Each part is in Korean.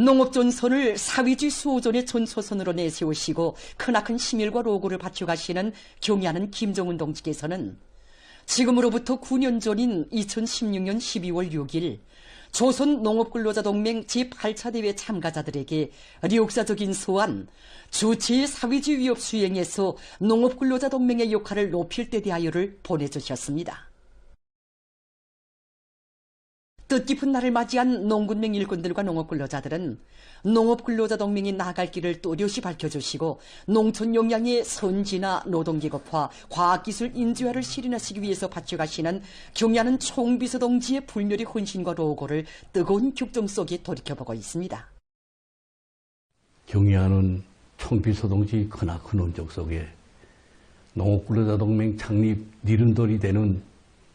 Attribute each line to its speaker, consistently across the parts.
Speaker 1: 농업존선을 사위주의 수호존의 존소선으로 내세우시고 크나큰 심일과 로고를 바쳐가시는 경의하는 김정은 동지께서는 지금으로부터 9년 전인 2016년 12월 6일 조선 농업근로자동맹 제8차 대회 참가자들에게 역사적인 소환, 주체의 사회주의 위협 수행에서 농업근로자동맹의 역할을 높일 때 대하여를 보내주셨습니다. 뜻깊은 날을 맞이한 농군맹 일꾼들과 농업근로자들은 농업근로자 동맹이 나갈 길을 또렷이 밝혀주시고 농촌 용량의 선진화 노동계급화 과학기술 인지화를 실현하시기 위해서 바쳐가시는 경야는 총비서 동지의 불멸의 헌신과 로고를 뜨거운 격정 속에 돌이켜보고 있습니다.
Speaker 2: 경의하는 총비서 동지 크나큰 원적 속에 농업근로자 동맹 창립 니른돌이 되는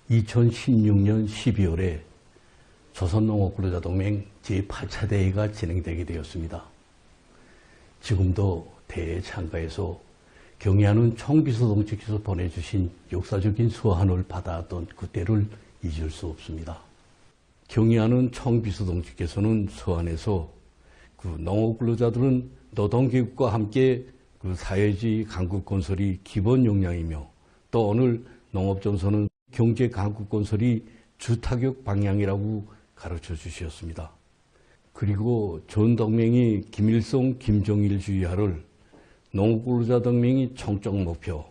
Speaker 2: 2016년 12월에 조선농업 근로자동맹 제8차 대회가 진행되게 되었습니다. 지금도 대회 참가해서 경의하는 총비서동지께서 보내주신 역사적인 수환을 받아왔던 그때를 잊을 수 없습니다. 경의하는 총비서동지께서는 서안에서 그 농업 근로자들은 노동계급과 함께 그 사회주의 강국 건설이 기본 역량이며 또 오늘 농업전선은 경제 강국 건설이 주타격 방향이라고 가르쳐 주셨습니다. 그리고 전 동맹이 김일성, 김정일 주의하를 농업근로자 동맹이 총적 목표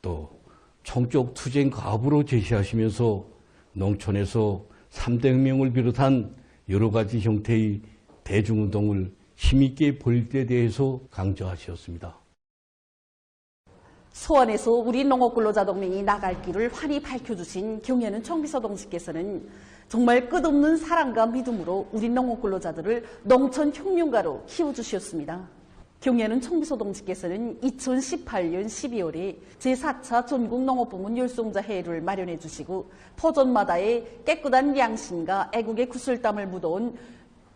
Speaker 2: 또 총적 투쟁 가부로 제시하시면서 농촌에서 3대 혁명을 비롯한 여러 가지 형태의 대중운동을 힘있게 벌일 때 대해서 강조하셨습니다.
Speaker 3: 소원에서 우리 농업근로자 동맹이 나갈 길을 환히 밝혀주신 경예는 총비서 동지께서는 정말 끝없는 사랑과 믿음으로 우리 농업 근로자들을 농촌 혁명가로 키워주셨습니다. 경예는 총비서동지께서는 2018년 12월에 제4차 전국 농업부문 열성자 회의를 마련해 주시고 포전마다의 깨끗한 양심과 애국의 구슬땀을 묻어온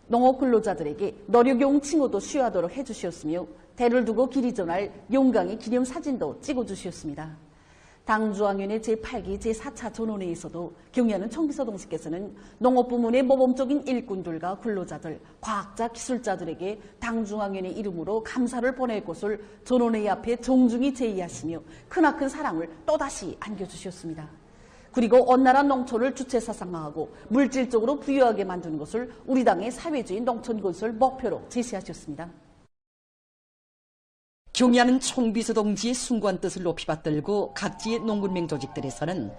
Speaker 3: 농업 근로자들에게 노력용 칭호도 수여하도록 해주셨으며 대를 두고 길이 전할 용강의 기념 사진도 찍어주셨습니다. 당주왕년의 제8기 제4차 전원회에서도 경의하는 청비서동식께서는 농업부문의 모범적인 일꾼들과 근로자들, 과학자, 기술자들에게 당중앙위원회 이름으로 감사를 보낼 것을 전원회의 앞에 정중히 제의하시며 크나큰 사랑을 또다시 안겨주셨습니다. 그리고 온나라 농촌을 주체사상화하고 물질적으로 부유하게 만드는 것을 우리 당의 사회주의 농촌 건설 목표로 제시하셨습니다.
Speaker 1: 경의하는 총비서 동지의 숭고한 뜻을 높이 받들고 각지의 농군맹 조직들에서는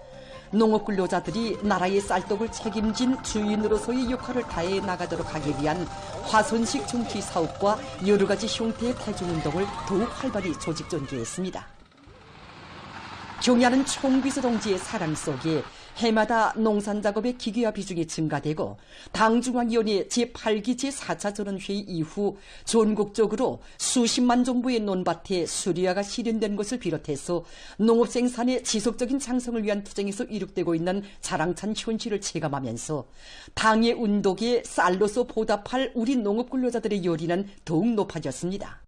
Speaker 1: 농업 근로자들이 나라의 쌀떡을 책임진 주인으로서의 역할을 다해 나가도록 하기 위한 화선식 정치 사업과 여러 가지 형태의 대중운동을 더욱 활발히 조직 전개했습니다. 경의하는 총비서 동지의 사랑 속에 해마다 농산 작업의 기계화 비중이 증가되고 당중앙위원회 제8기 제4차 전원회의 이후 전국적으로 수십만 정부의 논밭에 수리화가 실현된 것을 비롯해서 농업 생산의 지속적인 장성을 위한 투쟁에서 이룩되고 있는 자랑찬 현실을 체감하면서 당의 운동에 쌀로서 보답할 우리 농업 근로자들의 열의는 더욱 높아졌습니다.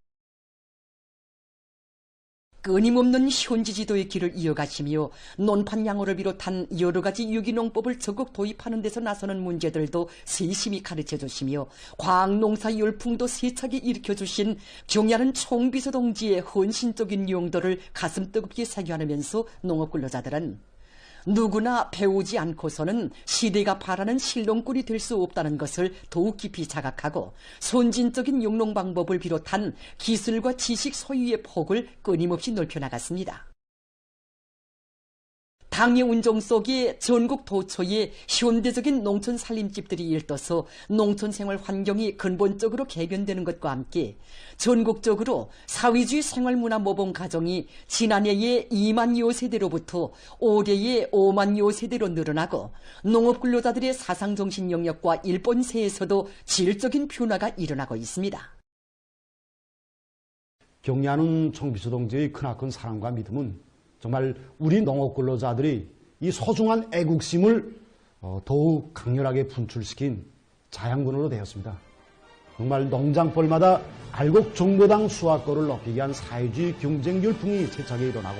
Speaker 1: 끊임없는 현지 지도의 길을 이어가시며 논판 양호를 비롯한 여러 가지 유기농법을 적극 도입하는 데서 나서는 문제들도 세심히 가르쳐 주시며 과학농사 열풍도 세차게 일으켜 주신 경야는 총비서 동지의 헌신적인 용도를 가슴 뜨겁게 사교하면서 농업 근로자들은 누구나 배우지 않고서는 시대가 바라는 실농꾼이 될 수 없다는 것을 더욱 깊이 자각하고 선진적인 용농 방법을 비롯한 기술과 지식 소유의 폭을 끊임없이 넓혀 나갔습니다. 당의 운정 속에 전국 도처에 현대적인 농촌 살림집들이 일떠서 농촌 생활 환경이 근본적으로 개변되는 것과 함께 전국적으로 사회주의 생활문화 모범 가정이 지난해에 2만 여 세대로부터 올해에 5만 여 세대로 늘어나고 농업 근로자들의 사상정신 영역과 일본세에서도 질적인 변화가 일어나고 있습니다.
Speaker 4: 경리하는 총비서동지의 크나큰 사랑과 믿음은 정말 우리 농업 근로자들이 이 소중한 애국심을 어, 더욱 강렬하게 분출시킨 자양분으로 되었습니다. 정말 농장벌마다 알곡 정보당 수확거를 높이기 위한 사회주의 경쟁 열풍이 세차게 일어나고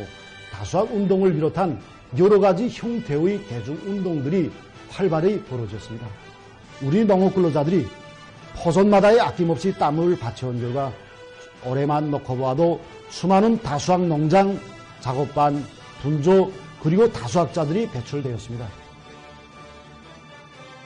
Speaker 4: 다수학 운동을 비롯한 여러 가지 형태의 대중운동들이 활발히 벌어졌습니다. 우리 농업 근로자들이 호선마다에 아낌없이 땀을 바쳐온 결과 올해만 놓고 봐도 수많은 다수학 농장, 작업반, 분조 그리고 다수학자들이 배출되었습니다.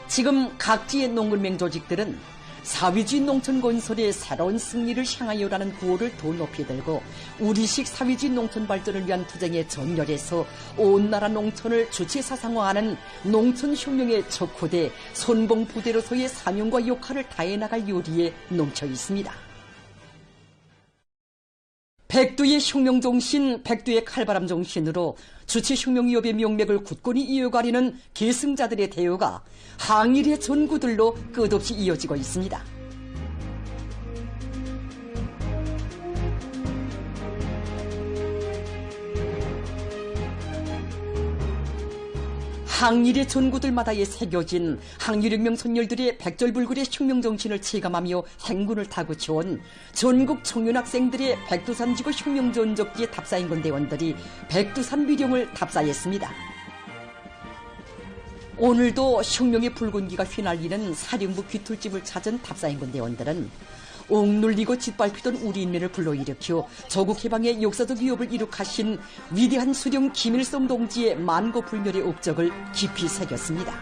Speaker 1: 지금 각지의 농군맹 조직들은 사회주의 농촌 건설의 새로운 승리를 향하여라는 구호를 더 높이 들고 우리식 사회주의 농촌 발전을 위한 투쟁에 전열해서 온 나라 농촌을 주체 사상화하는 농촌 혁명의 척후대 손봉 부대로서의 사명과 역할을 다해 나갈 요리에 넘쳐 있습니다. 백두의 혁명 정신, 백두의 칼바람 정신으로 주체 혁명위협의 명맥을 굳건히 이어가려는 계승자들의 대우가 항일의 전구들로 끝없이 이어지고 있습니다. 항일의 전구들마다에 새겨진 항일혁명 선열들의 백절불굴의 혁명정신을 체감하며 행군을 타고 치온 전국 청년학생들의 백두산지구 혁명전적지의 답사인권대원들이 백두산 미령을 답사했습니다. 오늘도 혁명의 붉은기가 휘날리는 사령부 귀틀집을 찾은 답사인권대원들은 옥눌리고 짓밟히던 우리 인민을 불러일으켜 조국 해방의 역사적 위협을 이룩하신 위대한 수령 김일성 동지의 만고 불멸의 업적을 깊이 새겼습니다.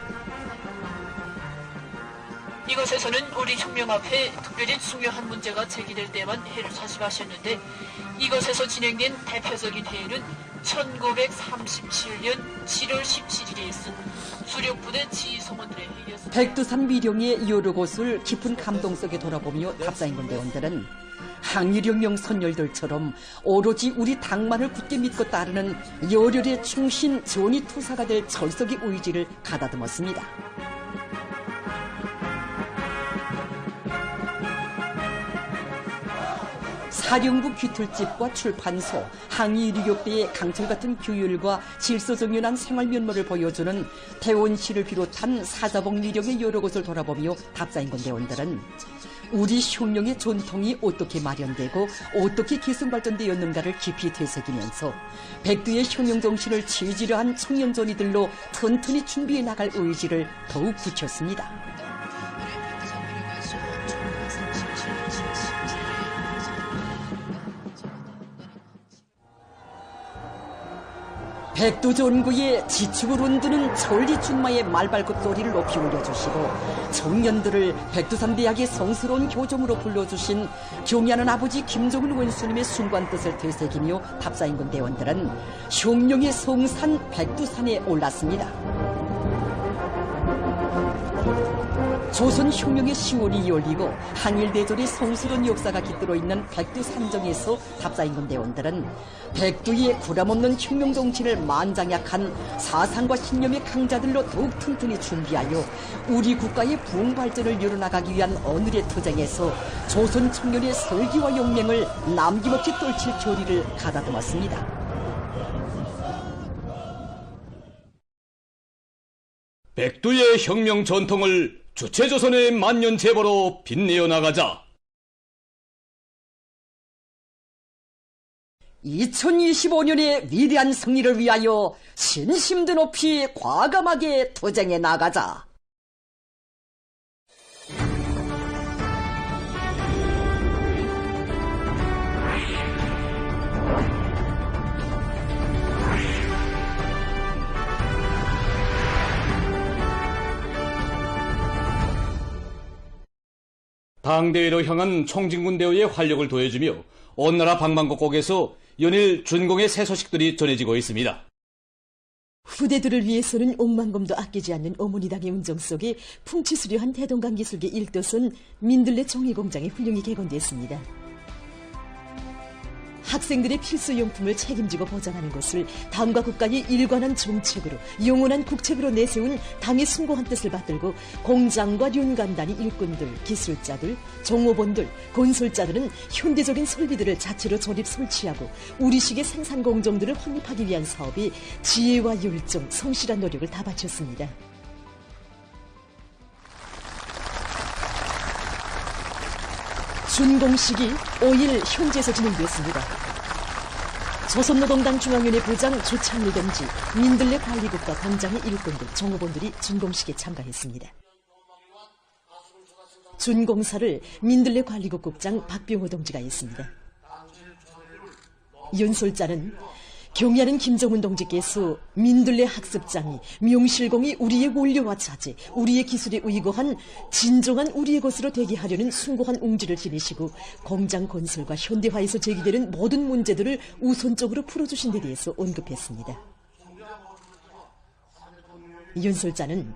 Speaker 5: 이곳에서는 우리 혁명 앞에 특별히 중요한 문제가 제기될 때만 회를 사십하셨는데 이곳에서 진행된 대표적인 회의는 1937년 7월 17일에 있은 수령부대 지휘소원들의 회의였습니다.
Speaker 1: 백두산 미령의 여러 곳을 깊은 감동 속에 돌아보며 답사인권대원들은 항일혁명 선열들처럼 오로지 우리 당만을 굳게 믿고 따르는 열혈의 충신 전이 투사가 될 철석의 의지를 가다듬었습니다. 사령부 귀틀집과 출판소, 항의류격대의 강철 같은 규율과 질서정연한 생활 면모를 보여주는 대원시를 비롯한 사자봉 미령의 여러 곳을 돌아보며 답사인권 대원들은 우리 혁명의 전통이 어떻게 마련되고 어떻게 계승 발전되었는가를 깊이 되새기면서 백두의 혁명 정신을 취지려 한 청년 전이들로 튼튼히 준비해 나갈 의지를 더욱 굳혔습니다. 백두전구의 지축을 흔드는 천리춘마의 말발굽 소리를 높이 올려주시고 청년들을 백두산대학의 성스러운 교정으로 불러주신 경의하는 아버지 김종은 원수님의 순관 뜻을 되새기며 답사인군 대원들은 혁명의 성산 백두산에 올랐습니다. 조선 혁명의 시원이 열리고 항일대전의 성스러운 역사가 깃들어 있는 백두 산정에서 답사인군 대원들은 백두의 구람없는 혁명 정신을 만장약한 사상과 신념의 강자들로 더욱 튼튼히 준비하여 우리 국가의 부흥 발전을 이뤄나가기 위한 오늘의 투쟁에서 조선 청년의 설기와 용맹을 남김없이 떨칠 결의를 가다듬었습니다.
Speaker 6: 백두의 혁명 전통을 주체조선의 만년 제보로 빛내어 나가자.
Speaker 1: 2025년의 위대한 승리를 위하여 신심도 높이 과감하게 투쟁해 나가자.
Speaker 6: 당대회로 향한 청진군 대회에 활력을 더해주며 온 나라 방방곡곡에서 연일 준공의 새 소식들이 전해지고 있습니다.
Speaker 7: 후대들을 위해서는 옥만금도 아끼지 않는 어머니당의 운정 속에 풍치수려한 대동강 기술계 일도선 민들레 종이공장이 훌륭히 개건됐습니다. 학생들의 필수용품을 책임지고 보장하는 것을 당과 국가의 일관한 정책으로 영원한 국책으로 내세운 당의 숭고한 뜻을 받들고 공장과 륜간단이 일꾼들, 기술자들, 종업원들, 건설자들은 현대적인 설비들을 자체로 조립 설치하고 우리식의 생산 공정들을 확립하기 위한 사업이 지혜와 열정, 성실한 노력을 다 바쳤습니다. 준공식이 5일 현지에서 진행됐습니다. 조선노동당 중앙위원회 부장 조창리 동지, 민들레 관리국과 당장의 일꾼들, 종업원들이 준공식에 참가했습니다. 준공사를 민들레 관리국 국장 박병호 동지가 있습니다. 윤솔자는 경야는 김정은 동지께서 민들레 학습장이 명실공히 우리의 원료와 자재, 우리의 기술에 의거한 진정한 우리의 것으로 되게 하려는 숭고한 웅지를 지니시고 공장 건설과 현대화에서 제기되는 모든 문제들을 우선적으로 풀어주신 데 대해서 언급했습니다. 윤솔자는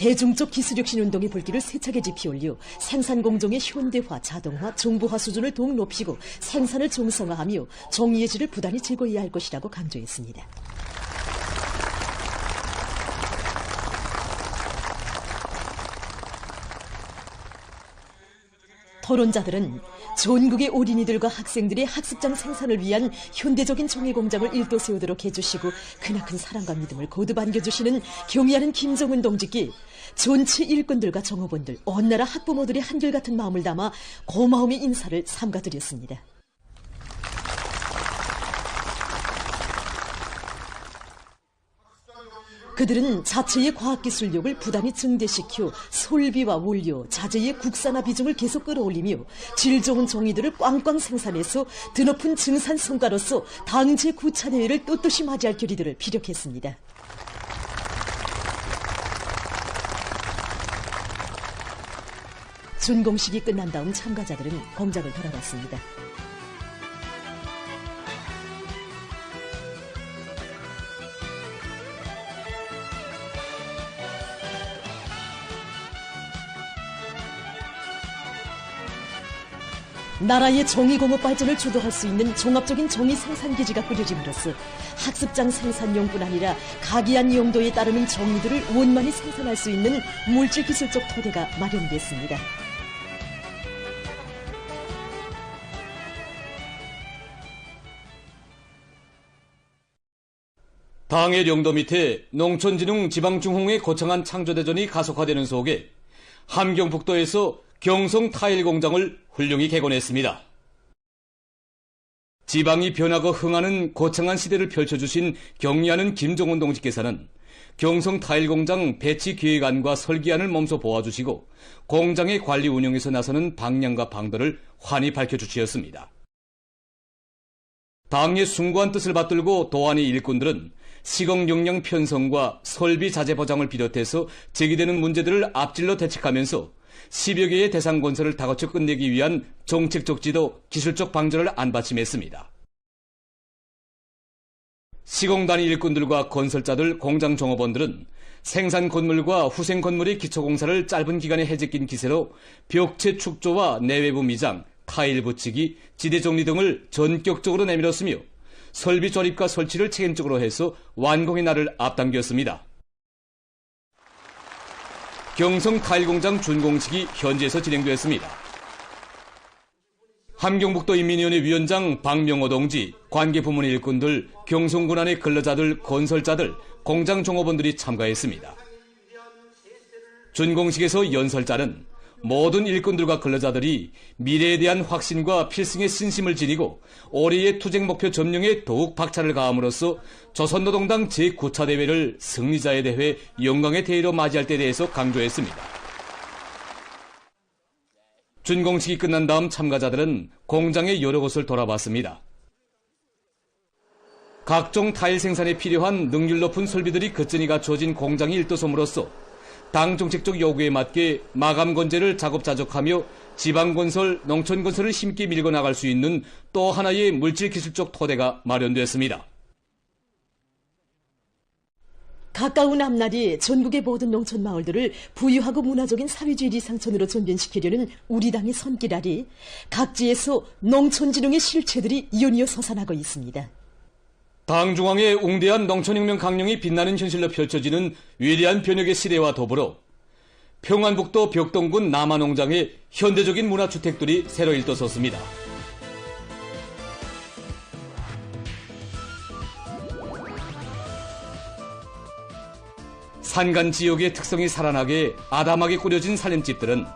Speaker 7: 대중적 기술혁신 운동의 불길을 세차게 지피올려 생산 공정의 현대화, 자동화, 정보화 수준을 더욱 높이고 생산을 정성화하며 정의의 질을 부단히 제고해야 할 것이라고 강조했습니다. 토론자들은 전국의 어린이들과 학생들의 학습장 생산을 위한 현대적인 정의 공장을 일도 세우도록 해주시고 크나큰 사랑과 믿음을 거듭 안겨주시는 경의하는 김정은 동지께 전체 일꾼들과 정호원들, 온 나라 학부모들의 한결같은 마음을 담아 고마움의 인사를 삼가드렸습니다. 그들은 자체의 과학기술력을 부단히 증대시켜 솔비와 원료, 자재의 국산화 비중을 계속 끌어올리며 질 좋은 종이들을 꽝꽝 생산해서 드높은 증산 성과로서 당제 구차대회를 떳떳이 맞이할 결의들을 피력했습니다. 준공식이 끝난 다음 참가자들은 공장을 돌아갔습니다. 나라의 정의공업 발전을 주도할 수 있는 종합적인 정의 생산기지가 꾸려짐으로써 학습장 생산용뿐 아니라 각이한 용도에 따르는 정의들을 원만히 생산할 수 있는 물질기술적 토대가 마련됐습니다.
Speaker 6: 당의 령도 밑에 농촌진흥 지방중흥의 거창한 창조대전이 가속화되는 속에 함경북도에서 경성 타일 공장을 훌륭히 개건했습니다. 지방이 변하고 흥하는 거창한 시대를 펼쳐주신 경리하는 김종원 동지께서는 경성 타일 공장 배치 기획안과 설계안을 몸소 보아주시고 공장의 관리 운영에서 나서는 방향과 방도를 환히 밝혀주시었습니다. 당의 숭고한 뜻을 받들고 도안의 일꾼들은 시공 역량 편성과 설비 자재 보장을 비롯해서 제기되는 문제들을 앞질러 대책하면서 10여 개의 대상 건설을 다 거쳐 끝내기 위한 정책 적 지도, 기술적 방전을 안받침했습니다. 시공단위 일꾼들과 건설자들, 공장 종업원들은 생산 건물과 후생 건물의 기초공사를 짧은 기간에 해제낀 기세로 벽체 축조와 내외부 미장, 타일 붙이기, 지대 정리 등을 전격적으로 내밀었으며 설비 조립과 설치를 책임적으로 해서 완공의 날을 앞당겼습니다. 경성 타일 공장 준공식이 현지에서 진행되었습니다. 함경북도 인민위원회 위원장 박명호 동지, 관계부문 일꾼들, 경성군안의 근로자들, 건설자들, 공장 종업원들이 참가했습니다. 준공식에서 연설자는 모든 일꾼들과 근로자들이 미래에 대한 확신과 필승의 신심을 지니고 올해의 투쟁 목표 점령에 더욱 박차를 가함으로써 조선노동당 제9차 대회를 승리자의 대회 영광의 대회로 맞이할 때에 대해서 강조했습니다. 준공식이 끝난 다음 참가자들은 공장의 여러 곳을 돌아봤습니다. 각종 타일 생산에 필요한 능률 높은 설비들이 거뜬히 갖춰진 공장이 일도섬으로써 당 정책적 요구에 맞게 마감 건재를 자급자족하며 지방건설, 농촌건설을 힘께 밀고 나갈 수 있는 또 하나의 물질기술적 토대가 마련됐습니다.
Speaker 7: 가까운 앞날이 전국의 모든 농촌 마을들을 부유하고 문화적인 사회주의 지상촌으로 전변시키려는 우리 당의 손길 아래 각지에서 농촌진흥의 실체들이 연이어 솟아나고 있습니다.
Speaker 6: 당 중앙의 웅대한 농촌혁명 강령이 빛나는 현실로 펼쳐지는 위대한 변혁의 시대와 더불어 평안북도 벽동군 남한농장의 현대적인 문화주택들이 새로 일떠섰습니다. 산간 지역의 특성이 살아나게 아담하게 꾸려진 살림집들은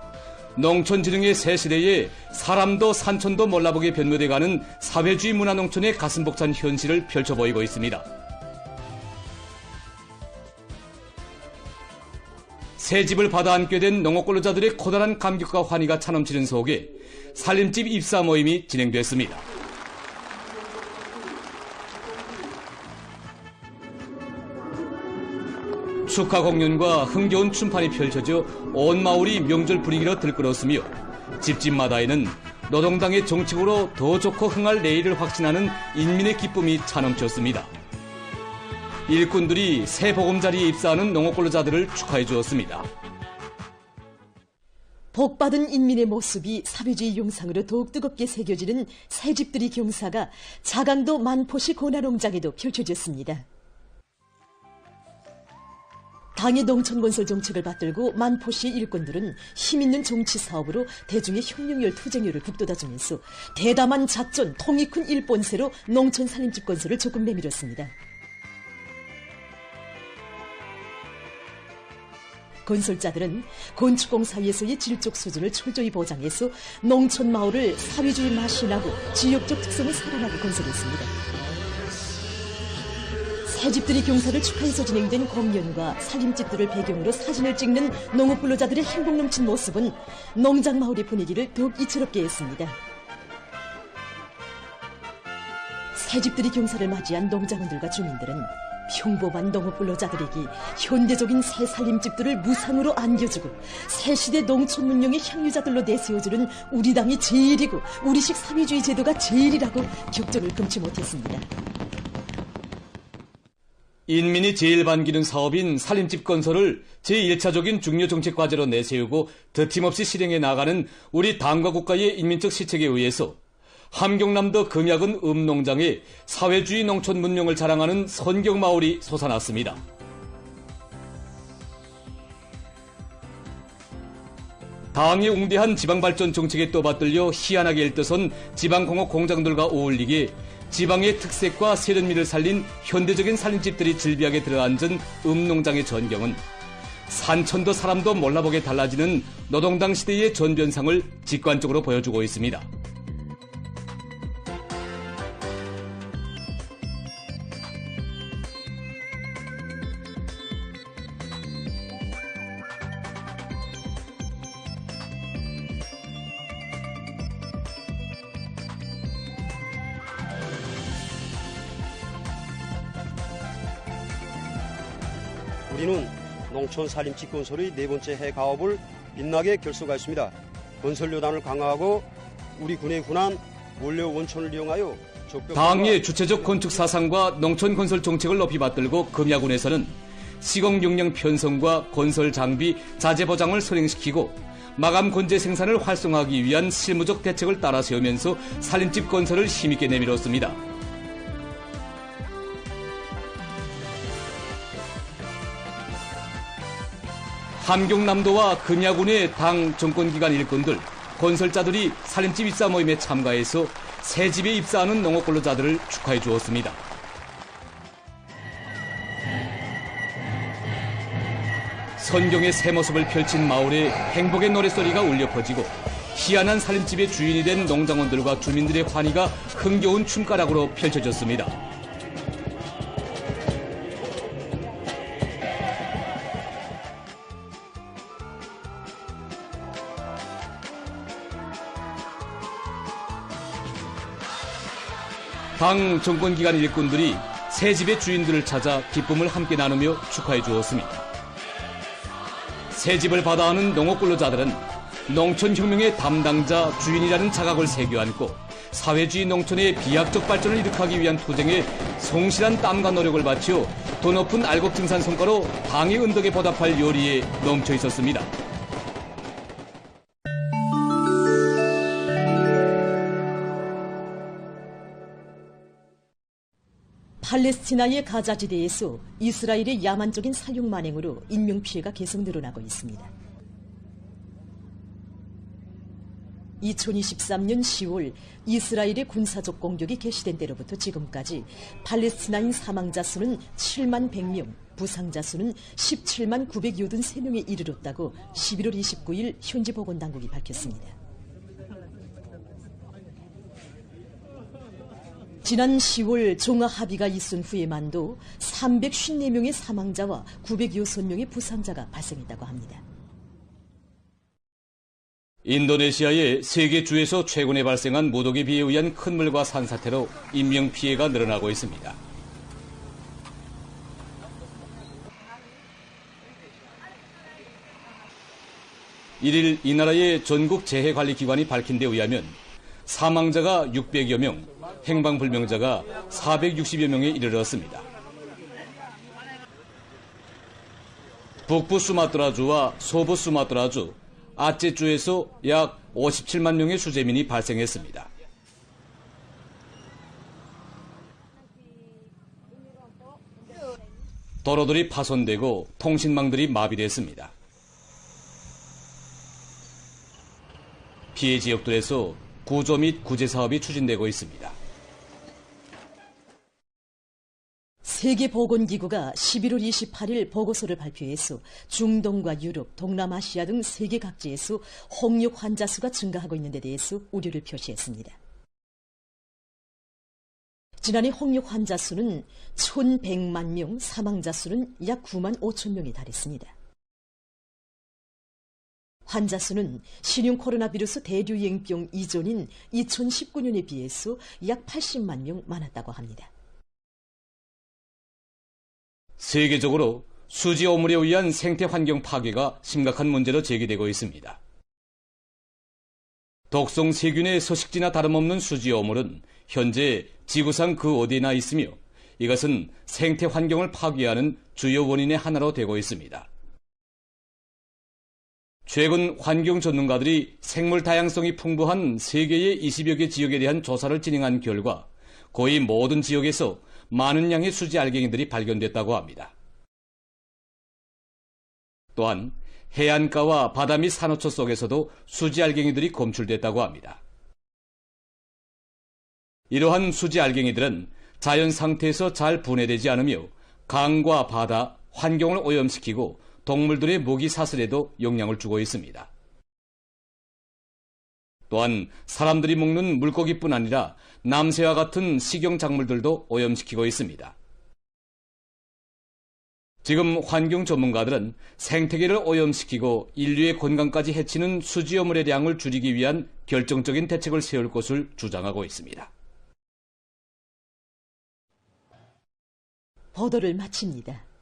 Speaker 6: 농촌진흥의 새 시대에 사람도 산천도 몰라보게 변모돼가는 사회주의 문화 농촌의 가슴 벅찬 현실을 펼쳐 보이고 있습니다. 새 집을 받아 안게 된 농업근로자들의 커다란 감격과 환희가 차넘치는 속에 살림집 입사 모임이 진행됐습니다. 축하 공연과 흥겨운 춤판이 펼쳐져 온 마을이 명절 분위기로 들끓었으며 집집마다에는 노동당의 정책으로 더 좋고 흥할 내일을 확신하는 인민의 기쁨이 차넘쳤습니다. 일꾼들이 새 보금자리에 입사하는 농업근로자들을 축하해 주었습니다.
Speaker 7: 복받은 인민의 모습이 사회주의 용상으로 더욱 뜨겁게 새겨지는 새집들이 경사가 자강도 만포시 고나농장에도 펼쳐졌습니다. 당의 농촌건설 정책을 받들고 만포시 일꾼들은 힘있는 정치 사업으로 대중의 혁명열 투쟁열을 북돋아주면서 대담한 작전, 통이 큰 일본세로 농촌 살림집 건설을 조금 내밀었습니다. 건설자들은 건축공사에서의 질적 수준을 철저히 보장해서 농촌 마을을 사회주의 맛이 나고 지역적 특성을 살아나게 건설했습니다. 새집들이 경사를 축하해서 진행된 공연과 살림집들을 배경으로 사진을 찍는 농업 근로자들의 행복 넘친 모습은 농장 마을의 분위기를 더욱 이채롭게 했습니다. 새집들이 경사를 맞이한 농장원들과 주민들은 평범한 농업 근로자들에게 현대적인 새 살림집들을 무상으로 안겨주고 새 시대 농촌 문명의 향유자들로 내세워주는 우리 당이 제일이고 우리식 사회주의 제도가 제일이라고 격전을 금치 못했습니다.
Speaker 6: 인민이 제일 반기는 사업인 살림집 건설을 제1차적인 중요 정책 과제로 내세우고 드팀없이 실행해 나가는 우리 당과 국가의 인민적 시책에 의해서 함경남도 금약은 음농장에 사회주의 농촌 문명을 자랑하는 선경마을이 솟아났습니다. 당이 웅대한 지방발전 정책에 또받들려 희한하게 일떠선 지방공업 공장들과 어울리게 지방의 특색과 세련미를 살린 현대적인 살림집들이 질비하게 들어앉은 음농장의 전경은 산천도 사람도 몰라보게 달라지는 노동당 시대의 전변상을 직관적으로 보여주고 있습니다.
Speaker 8: 우리는 농촌 살림집 건설의 네 번째 해 가업을 빛나게 결속하였습니다. 건설 요단을 강화하고 우리 군의 군한 원료 원천을 이용하여
Speaker 6: 당의 주체적 건축 사상과 농촌 건설 정책을 높이 받들고 금야군에서는 시공 역량 편성과 건설 장비 자재 보장을 선행시키고 마감 건재 생산을 활성화하기 위한 실무적 대책을 따라 세우면서 살림집 건설을 힘있게 내밀었습니다. 함경남도와 금야군의 당 정권기관 일꾼들, 건설자들이 살림집 입사 모임에 참가해서 새 집에 입사하는 농업 근로자들을 축하해 주었습니다. 선경의 새 모습을 펼친 마을에 행복의 노랫소리가 울려 퍼지고 희한한 살림집의 주인이 된 농장원들과 주민들의 환희가 흥겨운 춤가락으로 펼쳐졌습니다. 당 정권기관 일꾼들이 새 집의 주인들을 찾아 기쁨을 함께 나누며 축하해 주었습니다. 새 집을 받아하는 농업 근로자들은 농촌혁명의 담당자 주인이라는 자각을 새겨안고 사회주의 농촌의 비약적 발전을 이룩하기 위한 투쟁에 성실한 땀과 노력을 바치어 더 높은 알곡 증산 성과로 당의 은덕에 보답할 요리에 넘쳐 있었습니다.
Speaker 7: 팔레스티나의 가자지대에서 이스라엘의 야만적인 살육 만행으로 인명피해가 계속 늘어나고 있습니다. 2023년 10월 이스라엘의 군사적 공격이 개시된 때로부터 지금까지 팔레스티나인 사망자 수는 7만 100명, 부상자 수는 17만 983명에 이르렀다고 11월 29일 현지 보건당국이 밝혔습니다. 지난 10월 종화 합의가 있은 후에만도 354명의 사망자와 906명의 부상자가 발생했다고 합니다.
Speaker 6: 인도네시아의 세계 주에서 최근에 발생한 무더기 비에 의한 큰 물과 산사태로 인명 피해가 늘어나고 있습니다. 일일 이 나라의 전국 재해관리기관이 밝힌 데 의하면 사망자가 600여 명, 행방불명자가 460여 명에 이르렀습니다. 북부 수마트라주와 소부 수마트라주, 아제주에서 약 57만 명의 수재민이 발생했습니다. 도로들이 파손되고 통신망들이 마비됐습니다. 피해 지역들에서 구조 및 구제 사업이 추진되고 있습니다.
Speaker 7: 세계보건기구가 11월 28일 보고서를 발표해서 중동과 유럽, 동남아시아 등 세계 각지에서 홍역 환자 수가 증가하고 있는 데 대해서 우려를 표시했습니다. 지난해 홍역 환자 수는 1,100만 명, 사망자 수는 약 9만 5천 명에 달했습니다. 환자 수는 신형 코로나 비루스 대류행병 이전인 2019년에 비해서 약 80만 명 많았다고 합니다.
Speaker 6: 세계적으로 수지 오물에 의한 생태 환경 파괴가 심각한 문제로 제기되고 있습니다. 독성 세균의 서식지나 다름없는 수지 오물은 현재 지구상 그 어디나 있으며 이것은 생태 환경을 파괴하는 주요 원인의 하나로 되고 있습니다. 최근 환경 전문가들이 생물 다양성이 풍부한 세계의 20여 개 지역에 대한 조사를 진행한 결과 거의 모든 지역에서 많은 양의 수지 알갱이들이 발견됐다고 합니다. 또한 해안가와 바다 및 산호초 속에서도 수지 알갱이들이 검출됐다고 합니다. 이러한 수지 알갱이들은 자연 상태에서 잘 분해되지 않으며 강과 바다, 환경을 오염시키고 동물들의 모기 사슬에도 영향을 주고 있습니다. 또한 사람들이 먹는 물고기뿐 아니라 남새와 같은 식용 작물들도 오염시키고 있습니다. 지금 환경 전문가들은 생태계를 오염시키고 인류의 건강까지 해치는 수지오물의 량을 줄이기 위한 결정적인 대책을 세울 것을 주장하고 있습니다.
Speaker 7: 보도를 마칩니다.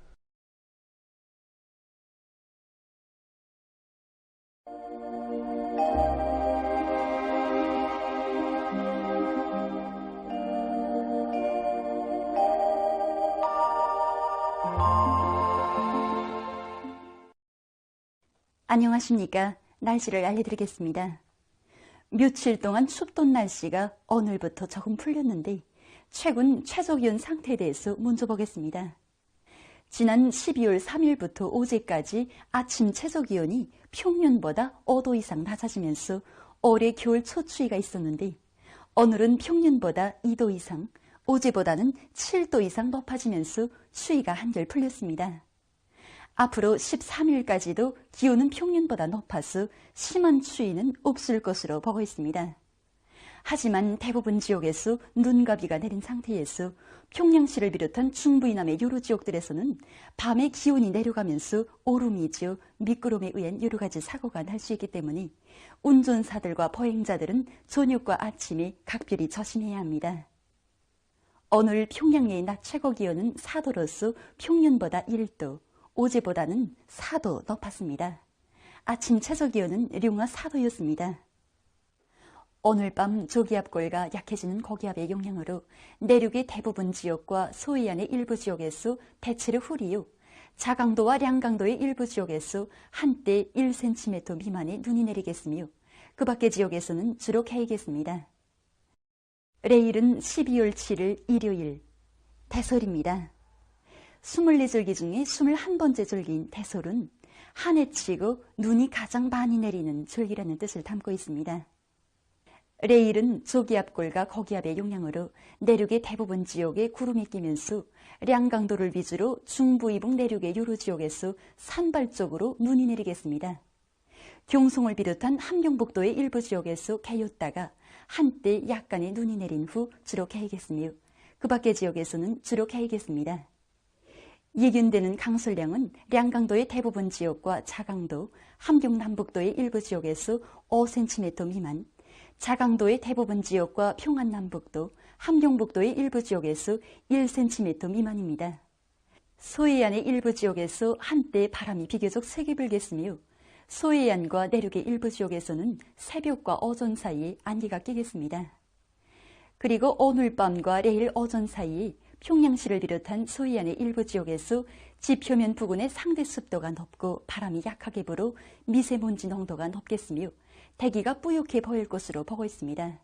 Speaker 9: 안녕하십니까. 날씨를 알려드리겠습니다. 며칠 동안 춥던 날씨가 오늘부터 조금 풀렸는데 최근 최저기온 상태에 대해서 먼저 보겠습니다. 지난 12월 3일부터 어제까지 아침 최저기온이 평년보다 5도 이상 낮아지면서 올해 겨울 초추위가 있었는데 오늘은 평년보다 2도 이상, 어제보다는 7도 이상 높아지면서 추위가 한결 풀렸습니다. 앞으로 13일까지도 기온은 평년보다 높아서 심한 추위는 없을 것으로 보고 있습니다. 하지만 대부분 지역에서 눈과 비가 내린 상태에서 평양시를 비롯한 중부 이남의 여러 지역들에서는 밤에 기온이 내려가면서 오름이죠 미끄럼에 의한 여러 가지 사고가 날 수 있기 때문에 운전사들과 보행자들은 저녁과 아침에 각별히 조심해야 합니다. 오늘 평양의 낮 최고 기온은 4도로서 평년보다 1도, 어제보다는 4도 높았습니다. 아침 최저 기온은 룡화 4도였습니다. 오늘 밤 조기압골과 약해지는 고기압의 영향으로 내륙의 대부분 지역과 소해안의 일부 지역에서 대체로 흐리요. 자강도와 량강도의 일부 지역에서 한때 1cm 미만의 눈이 내리겠으며 그 밖의 지역에서는 주로 개이겠습니다. 내일은 12월 7일 일요일 대설입니다. 24절기 중에 21번째 절기인 대설은 한 해 치고 눈이 가장 많이 내리는 절기라는 뜻을 담고 있습니다. 레일은 조기압골과 거기압의 영향으로 내륙의 대부분 지역에 구름이 끼면서 량강도를 위주로 중부 이북 내륙의 여러 지역에서 산발적으로 눈이 내리겠습니다. 경송을 비롯한 함경북도의 일부 지역에서 개였다가 한때 약간의 눈이 내린 후 주로 개이겠으며 그 밖의 지역에서는 주로 개이겠습니다. 예견되는 강설량은 량강도의 대부분 지역과 자강도, 함경 남북도의 일부 지역에서 5cm 미만, 자강도의 대부분 지역과 평안 남북도, 함경북도의 일부 지역에서 1cm 미만입니다. 소해안의 일부 지역에서 한때 바람이 비교적 세게 불겠으며 소해안과 내륙의 일부 지역에서는 새벽과 어전 사이에 안개가 끼겠습니다. 그리고 오늘 밤과 내일 오전 사이 평양시를 비롯한 소해안의 일부 지역에서 지표면 부근의 상대 습도가 높고 바람이 약하게 불어 미세먼지 농도가 높겠으며 대기가 뿌옇게 보일 것으로 보고 있습니다.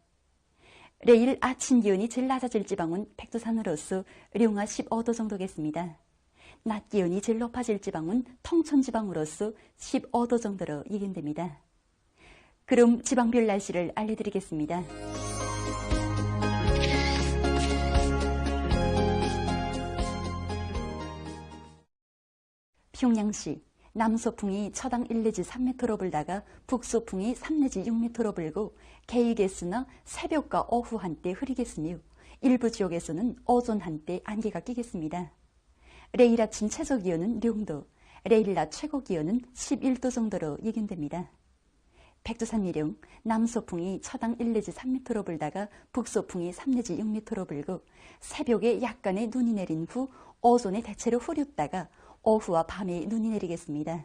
Speaker 9: 내일 아침 기온이 제일 낮아질 지방은 백두산으로서 룡화 15도 정도겠습니다. 낮 기온이 제일 높아질 지방은 통천 지방으로서 15도 정도로 예견됩니다. 그럼 지방별 날씨를 알려드리겠습니다. 평양시 남서풍이 처당 1 내지 3m로 불다가 북서풍이 3 내지 6m로 불고 개이겠으나 새벽과 오후 한때 흐리겠으며 일부 지역에서는 오전 한때 안개가 끼겠습니다. 내일 아침 최저 기온은 0도, 내일 낮 최고 기온은 11도 정도로 예견됩니다. 백두산 미령 남서풍이 처당 1 내지 3m로 불다가 북서풍이 3 내지 6m로 불고 새벽에 약간의 눈이 내린 후 오전에 대체로 흐렸다가 오후와 밤에 눈이 내리겠습니다.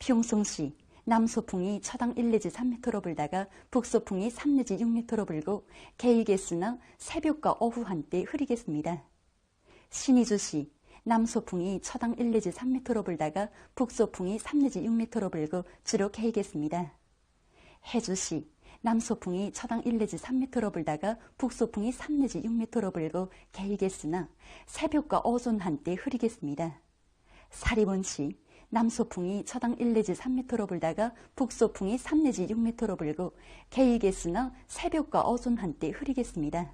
Speaker 9: 평송시 남서풍이 처당 1 내지 3m로 불다가 북서풍이 3 내지 6m로 불고 개이겠으나 새벽과 오후 한때 흐리겠습니다. 신의주시 남서풍이 처당 1 내지 3m로 불다가 북서풍이 3 내지 6m로 불고 주로 개이겠습니다. 해주시 남서풍이 처당 1 내지 3m로 불다가 북서풍이 3 내지 6m로 불고 개이겠으나 새벽과 오전 한때 흐리겠습니다. 사리본시 남서풍이 처당 1 내지 3m로 불다가 북서풍이 3 내지 6m로 불고 개이겠으나 새벽과 오전 한때 흐리겠습니다.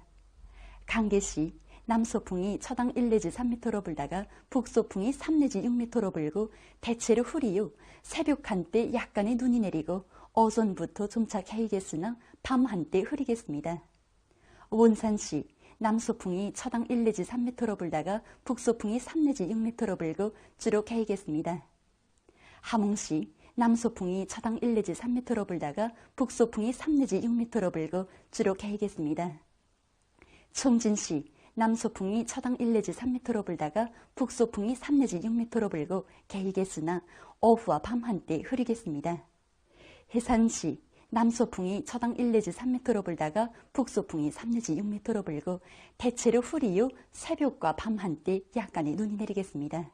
Speaker 9: 강계시 남서풍이 처당 1 내지 3m로 불다가 북서풍이 3 내지 6m로 불고 대체로 흐리요 새벽 한때 약간의 눈이 내리고 오전부터 점차 개이겠으나 밤 한때 흐리겠습니다. 원산시 남서풍이 처당 1 내지 3m로 불다가 북서풍이 3 내지 6m로 불고 주로 개이겠습니다. 함흥시 남서풍이 처당 1 내지 3m로 불다가 북서풍이 3 내지 6m로 불고 주로 개이겠습니다. 청진시 남서풍이 처당 1 내지 3m로 불다가 북서풍이 3 내지 6m로 불고 개이겠으나 오후와 밤 한때 흐리겠습니다. 해산시 남서풍이 처당 1 내지 3m로 불다가 북서풍이 3 내지 6m로 불고 대체로 흐리요 새벽과 밤 한때 약간의 눈이 내리겠습니다.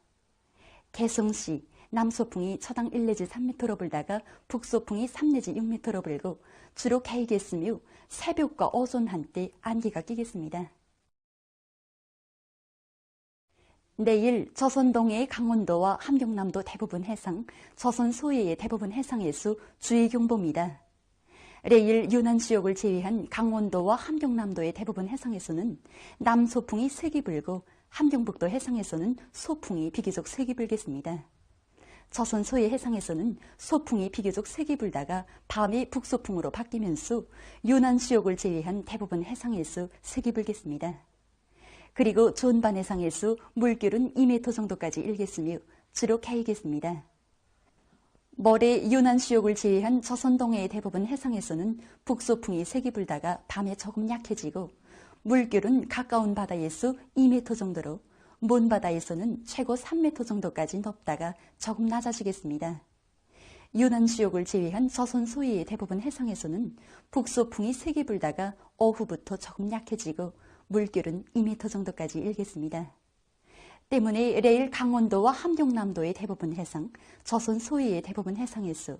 Speaker 9: 개성시 남서풍이 처당 1 내지 3m로 불다가 북서풍이 3 내지 6m로 불고 주로 개이겠으며 새벽과 오전 한때 안개가 끼겠습니다. 내일 조선 동해의 강원도와 함경남도 대부분 해상, 조선 소해의 대부분 해상에서 주의경보입니다. 내일 유난 지역을 제외한 강원도와 함경남도의 대부분 해상에서는 남소풍이 세게 불고 함경북도 해상에서는 소풍이 비교적 세게 불겠습니다. 조선 소해 해상에서는 소풍이 비교적 세게 불다가 밤에 북소풍으로 바뀌면서 유난 지역을 제외한 대부분 해상에서 세게 불겠습니다. 그리고 존반 해상에서 물결은 2m 정도까지 일겠으며 주로 개이겠습니다. 모레 유난 지역을 제외한 조선 동해의 대부분 해상에서는 북소풍이 세게 불다가 밤에 조금 약해지고 물결은 가까운 바다에서 2m 정도로 먼 바다에서는 최고 3m 정도까지 높다가 조금 낮아지겠습니다. 유난 지역을 제외한 조선 소해의 대부분 해상에서는 북소풍이 세게 불다가 오후부터 조금 약해지고 물결은 2m 정도까지 일겠습니다. 때문에 내일 강원도와 함경남도의 대부분 해상, 조선 소해의 대부분 해상에서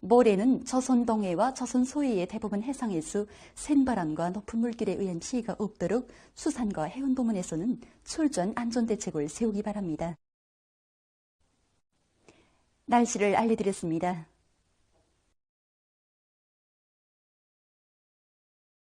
Speaker 9: 모레는 조선 동해와 조선 소해의 대부분 해상에서 센바람과 높은 물길에 의한 피해가 없도록 수산과 해운 부문에서는 철저한 안전대책을 세우기 바랍니다. 날씨를 알려드렸습니다.